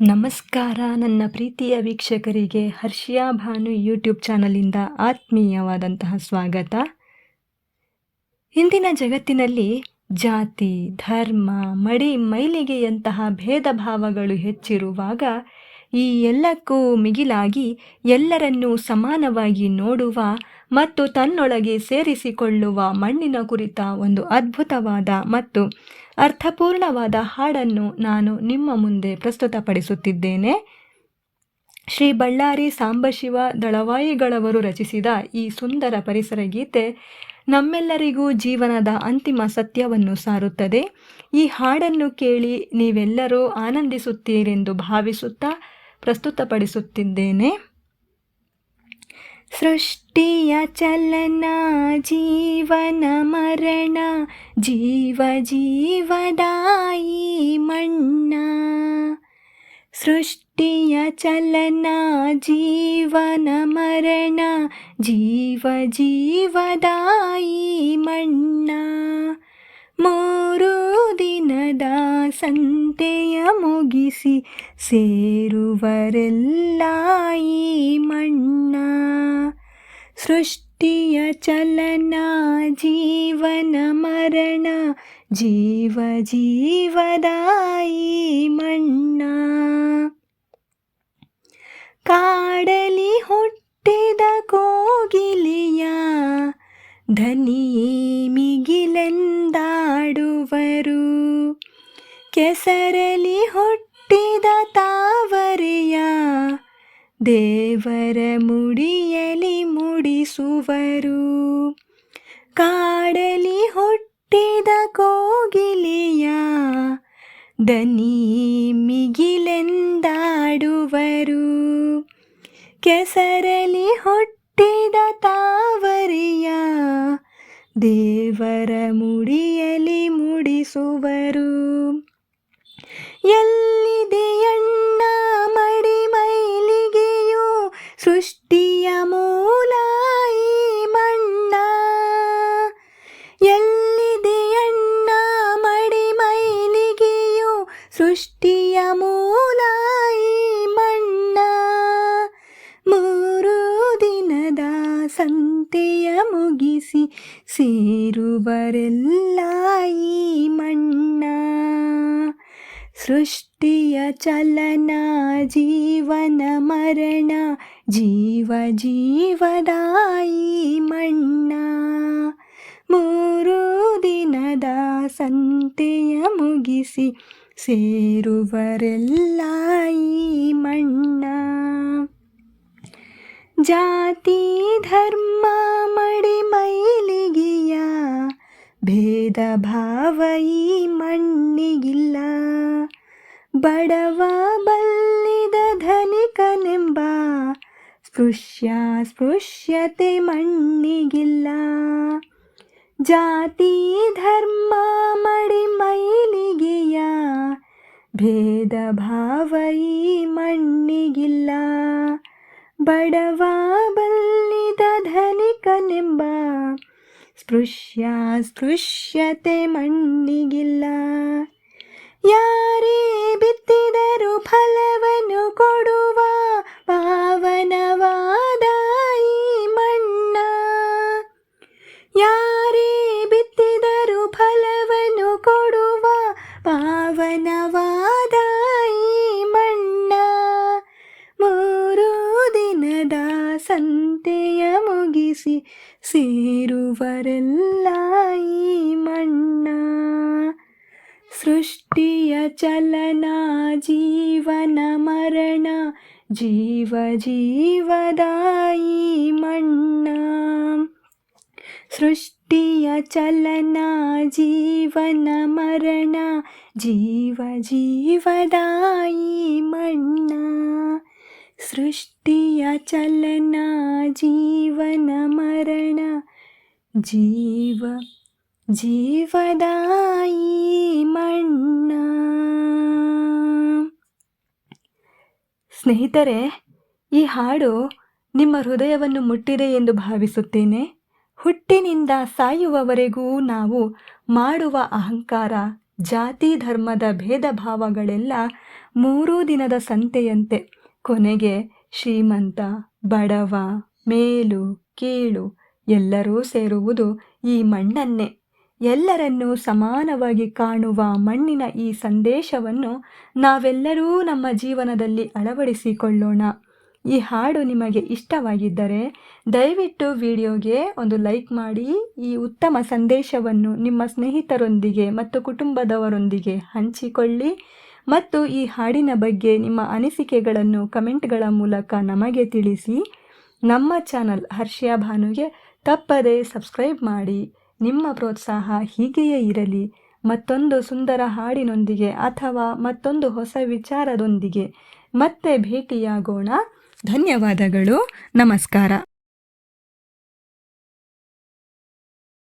ನಮಸ್ಕಾರ ನನ್ನ ಪ್ರೀತಿಯ ವೀಕ್ಷಕರಿಗೆ ಹರ್ಷಿಯಾ ಭಾನು ಯೂಟ್ಯೂಬ್ ಚಾನಲಿಂದ ಆತ್ಮೀಯವಾದಂತಹ ಸ್ವಾಗತ. ಇಂದಿನ ಜಗತ್ತಿನಲ್ಲಿ ಜಾತಿ, ಧರ್ಮ, ಮಡಿ, ಮೈಲಿಗೆಯಂತಹ ಭೇದ ಭಾವಗಳು ಹೆಚ್ಚಿರುವಾಗ ಈ ಎಲ್ಲಕ್ಕೂ ಮಿಗಿಲಾಗಿ ಎಲ್ಲರನ್ನೂ ಸಮಾನವಾಗಿ ನೋಡುವ ಮತ್ತು ತನ್ನೊಳಗೆ ಸೇರಿಸಿಕೊಳ್ಳುವ ಮಣ್ಣಿನ ಕುರಿತ ಒಂದು ಅದ್ಭುತವಾದ ಮತ್ತು ಅರ್ಥಪೂರ್ಣವಾದ ಹಾಡನ್ನು ನಾನು ನಿಮ್ಮ ಮುಂದೆ ಪ್ರಸ್ತುತಪಡಿಸುತ್ತಿದ್ದೇನೆ. ಶ್ರೀ ಬಳ್ಳಾರಿ ಸಾಂಬಶಿವ ದಳವಾಯಿಗಳವರು ರಚಿಸಿದ ಈ ಸುಂದರ ಪರಿಸರ ಗೀತೆ ನಮ್ಮೆಲ್ಲರಿಗೂ ಜೀವನದ ಅಂತಿಮ ಸತ್ಯವನ್ನು ಸಾರುತ್ತದೆ. ಈ ಹಾಡನ್ನು ಕೇಳಿ ನೀವೆಲ್ಲರೂ ಆನಂದಿಸುತ್ತೀರೆಂದು ಭಾವಿಸುತ್ತಾ ಪ್ರಸ್ತುತಪಡಿಸುತ್ತಿದ್ದೇನೆ. ಸೃಷ್ಟಿಯ ಚಲನ, ಜೀವನ ಮರಣ, ಜೀವ ಜೀವದಾಯಿ ಮಣ್ಣ. ಸೃಷ್ಟಿಯ ಚಲನ, ಜೀವನ ಮರಣ, ಜೀವ ಜೀವದಾಯಿ ಮಣ್ಣ. ಮೂರು ದಿನದ ಸಂತೆಯ ಮುಗಿಸಿ ಸೇರುವರೆಲ್ಲ ಈ ಮಣ್ಣ. ಸೃಷ್ಟಿಯ ಚಲನ ಜೀವನ ಮರಣ ಜೀವ ಜೀವದಾಯಿ ಮಣ್ಣ ಕಾಡಲಿ ಹುಟ್ಟಿದ ಕೋಗಿಲಿಯ ಧನಿಯೇ ಮಿಗಿಲೆಂದಾಡುವರು ಕೆಸರಲಿ ಹುಟ್ಟಿದ ದೇವರ ಮುಡಿಯಲಿ ಮುಡಿಸುವರು. ಕಾಡಲಿ ಹುಟ್ಟಿದ ಕೋಗಿಲಿಯ ದನಿ ಮಿಗಿಲೆಂದಾಡುವರು. ಕೆಸರಲಿ ಹುಟ್ಟಿದ ತಾವರಿಯ ದೇವರ ಮುಡಿಯಲಿ ಮುಡಿಸುವರು. ಎಲ್ಲಿದೆಯಣ್ಣ ಸೃಷ್ಟಿಯ ಮೂಲ ಈ ಮಣ್ಣ. ಮೂರು ದಿನದ ಸಂತೆಯ ಮುಗಿಸಿ ಸೇರುವರೆಲ್ಲ ಈ ಮಣ್ಣ. ಸೃಷ್ಟಿಯ ಚಲನ, ಜೀವನ ಮರಣ, ಜೀವ ಜೀವದಾಯಿ ಮಣ್ಣ. ಮೂರು ದಿನದ ಸಂತೆಯ ಮುಗಿಸಿ ಸೇರುವರೆಲ್ಲ ಈ ಮಣ್ಣ. ಜಾತಿ, ಧರ್ಮ, ಮಡಿ ಮೈಲಿಗೆಯ ಭೇದ ಭಾವ ಈ ಮಣ್ಣಿಗಿಲ್ಲ. ಬಡವ ಬಲ್ಲಿದ ಧನಿಕನೆಂಬ ಸ್ಪೃಶ್ಯ ಸ್ಪೃಶ್ಯತೆ ಮಣ್ಣಿಗಿಲ್ಲ. ಜಾತಿ, ಧರ್ಮ, ಮಡಿ ಮೈಲಿಗೆಯ ಭೇದ ಭಾವ ಈ ಮಣ್ಣಿಗಿಲ್ಲ. ಬಡವ ಬಲ್ಲಿದ ಧನಿಕನೆಂಬ ಸ್ಪೃಶ್ಯ ಸ್ಪೃಶ್ಯತೆ ಮಣ್ಣಿಗಿಲ್ಲ. ಯಾರೇ ಬಿತ್ತಿದರು ಫಲವನ್ನು ಕೊಡುವ ಪಾವನವಾದ ಈ ಮಣ್ಣ. ಯಾರೇ ಸಂತೆಯ ಮುಗಿಸಿ ಸೇರುವರೆಲ್ಲ ಈ ಮಣ್ಣ ಸೃಷ್ಟಿಯ ಚಲನ ಜೀವನ ಮರಣ ಜೀವ ಜೀವದಾಯಿ ಮಣ್ಣ ಸೃಷ್ಟಿಯ ಚಲನ ಜೀವನ ಮರಣ ಜೀವ ಜೀವದಾಯಿ ಮಣ್ಣ ಸೃಷ್ಟಿಯ ಚಲನ, ಜೀವನ ಮರಣ, ಜೀವ ಜೀವದಾಯಿ ಮಣ್ಣ. ಸ್ನೇಹಿತರೆ, ಈ ಹಾಡು ನಿಮ್ಮ ಹೃದಯವನ್ನು ಮುಟ್ಟಿದೆ ಎಂದು ಭಾವಿಸುತ್ತೇನೆ. ಹುಟ್ಟಿನಿಂದ ಸಾಯುವವರೆಗೂ ನಾವು ಮಾಡುವ ಅಹಂಕಾರ, ಜಾತಿ, ಧರ್ಮದ ಭೇದ ಭಾವಗಳೆಲ್ಲ ಮೂರೂ ದಿನದ ಸಂತೆಯಂತೆ. ಕೊನೆಗೆ ಶ್ರೀಮಂತ, ಬಡವ, ಮೇಲು, ಕೀಳು ಎಲ್ಲರೂ ಸೇರುವುದು ಈ ಮಣ್ಣನ್ನೇ. ಎಲ್ಲರನ್ನೂ ಸಮಾನವಾಗಿ ಕಾಣುವ ಮಣ್ಣಿನ ಈ ಸಂದೇಶವನ್ನು ನಾವೆಲ್ಲರೂ ನಮ್ಮ ಜೀವನದಲ್ಲಿ ಅಳವಡಿಸಿಕೊಳ್ಳೋಣ. ಈ ಹಾಡು ನಿಮಗೆ ಇಷ್ಟವಾಗಿದ್ದರೆ ದಯವಿಟ್ಟು ವಿಡಿಯೋಗೆ ಒಂದು ಲೈಕ್ ಮಾಡಿ, ಈ ಉತ್ತಮ ಸಂದೇಶವನ್ನು ನಿಮ್ಮ ಸ್ನೇಹಿತರೊಂದಿಗೆ ಮತ್ತು ಕುಟುಂಬದವರೊಂದಿಗೆ ಹಂಚಿಕೊಳ್ಳಿ. ಮತ್ತು ಈ ಹಾಡಿನ ಬಗ್ಗೆ ನಿಮ್ಮ ಅನಿಸಿಕೆಗಳನ್ನು ಕಮೆಂಟ್ಗಳ ಮೂಲಕ ನಮಗೆ ತಿಳಿಸಿ. ನಮ್ಮ ಚಾನಲ್ ಹರ್ಷಿಯಾ ಭಾನುಗೆ ತಪ್ಪದೆ ಸಬ್ಸ್ಕ್ರೈಬ್ ಮಾಡಿ. ನಿಮ್ಮ ಪ್ರೋತ್ಸಾಹ ಹೀಗೆಯೇ ಇರಲಿ. ಮತ್ತೊಂದು ಸುಂದರ ಹಾಡಿನೊಂದಿಗೆ ಅಥವಾ ಮತ್ತೊಂದು ಹೊಸ ವಿಚಾರದೊಂದಿಗೆ ಮತ್ತೆ ಭೇಟಿಯಾಗೋಣ. ಧನ್ಯವಾದಗಳು. ನಮಸ್ಕಾರ.